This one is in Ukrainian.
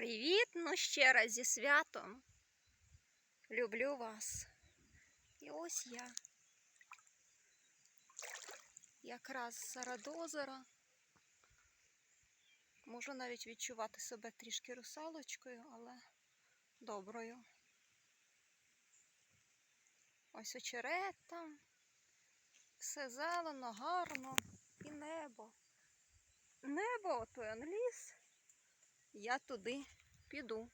Привіт, ну ще раз зі святом. Люблю вас. І ось я. Якраз серед озера. Можу навіть відчувати себе трішки русалочкою, але доброю. Ось очерет там. Все зелено, гарно і небо. Небо, той он ліс. Я туди піду.